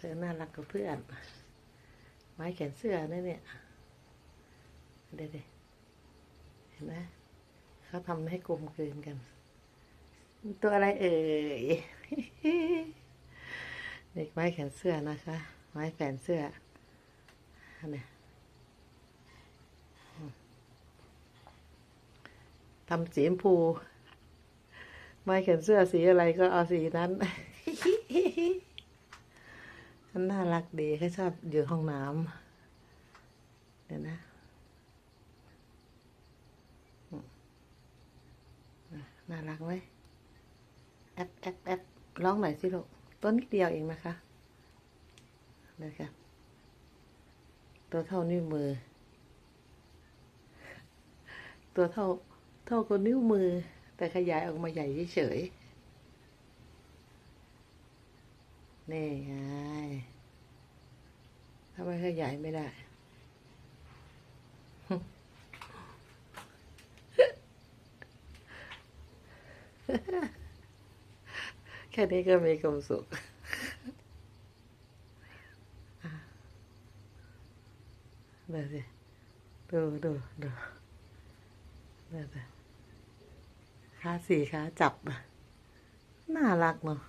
เธอน่ารักกับเพื่อน ไม้แขนเสื้อนี่เนี่ยเดี๋ยวๆเห็นไหมเขาทำให้กลมกลืนกัน ตัวอะไรเอ่ยเด็กไม้แขนเสื้อนะคะ ไม้แขนเสื้อเนี่ยทำสีชมพู ไม้แขนเสื้อสีอะไรก็เอาสีนั้น มันน่ารักดีเขาชอบอยู่ห้องน้ำเดี๋ยวนะน่ารักไหมแอปแอปแอปร้องหน่อยสิลูกต้นนิดเดียวเองนะคะนะครับตัวเท่านิ้วมือ ตัวเท่าเท่ากับนิ้วมือ แต่ขยายออกมาใหญ่เฉยๆนี่ไง ทำไม่ขยายไม่ได้ แค่นี้ก็มีความสุขดูสิดูดูดูดูสิขาสี่ขาจับ น่ารักเนาะ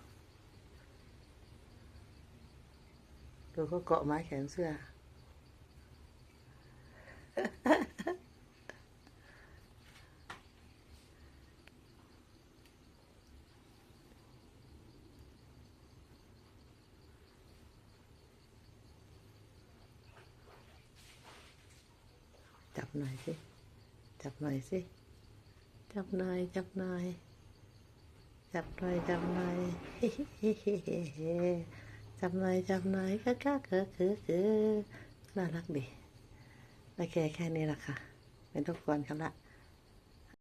ดูเขาเกาะไม้แขนเสื้อจับหน่อยสิ จับหน่อยจับหน่อยก็ก็คือคือคือน่ารักดี โอเค แค่นี้ละค่ะ เป็นทุกคนครับละ